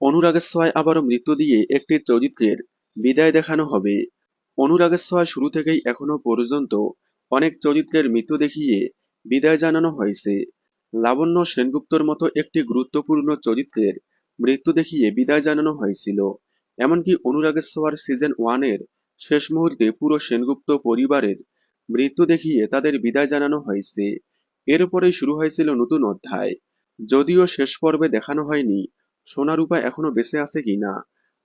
অনুরাগের ছোঁয়ায় আবারও মৃত্যু দিয়ে একটি চরিত্রের বিদায় দেখানো হবে। অনুরাগের ছোঁয়া শুরু থেকেই এখনও পর্যন্ত অনেক চরিত্রের মৃত্যু দেখিয়ে বিদায় জানানো হয়েছে। লাবণ্য সেনগুপ্তর মতো একটি গুরুত্বপূর্ণ চরিত্রের মৃত্যু দেখিয়ে বিদায় জানানো হয়েছিল। এমনকি অনুরাগের ছোঁয়ার সিজন ওয়ানের শেষ মুহূর্তে পুরো সেনগুপ্ত পরিবারের মৃত্যু দেখিয়ে তাদের বিদায় জানানো হয়েছে। এরপরেই শুরু হয়েছিল নতুন অধ্যায়। যদিও শেষ পর্বে দেখানো হয়নি সোনারূপা এখনও বেঁচে আছে কিনা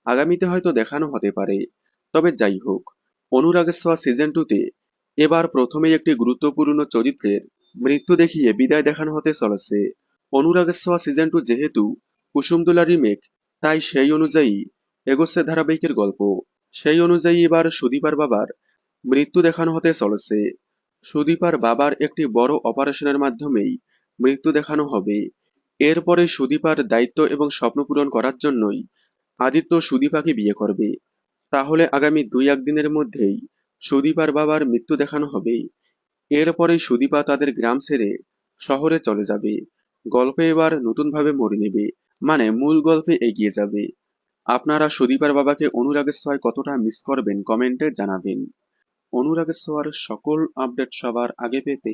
আগামীতে হয়তো দেখানো হতে পারে। তবে যাই হোক অনুরাগের ছোঁয়া সিজন টুতে এবার প্রথমেই একটি গুরুত্বপূর্ণ চরিত্রের মৃত্যু দেখিয়ে বিদায় দেখানো হতে চলেছে। অনুরাগের ছোঁয়া সিজন টু যেহেতু কুসুমদুলা রিমেক তাই সেই অনুযায়ী এগোচ্ছে ধারাবাহিকের গল্প। সেই অনুযায়ী এবার সুদীপার বাবার মৃত্যু দেখানো হতে চলেছে। সুদীপার বাবার একটি বড় অপারেশনের মাধ্যমেই মৃত্যু দেখানো হবে। এরপরে সুদীপার দায়িত্ব এবং স্বপ্ন পূরণ করার জন্যই আদিত্য সুদীপাকে বিয়ে করবে। তাহলে আগামী দুই একদিনের মধ্যেই সুদীপার বাবার মৃত্যু দেখানো হবে। এরপরে সুদীপা তাদের গ্রাম ছেড়ে শহরে চলে যাবে। গল্পে এবার নতুনভাবে মরে নেবে মানে মূল গল্পে এগিয়ে যাবে। আপনারা সুদীপার বাবাকে অনুরাগের ছোঁয়ায় কতটা মিস করবেন কমেন্টে জানাবেন। অনুরাগের ছোঁয়ার সকল আপডেট সবার আগে পেতে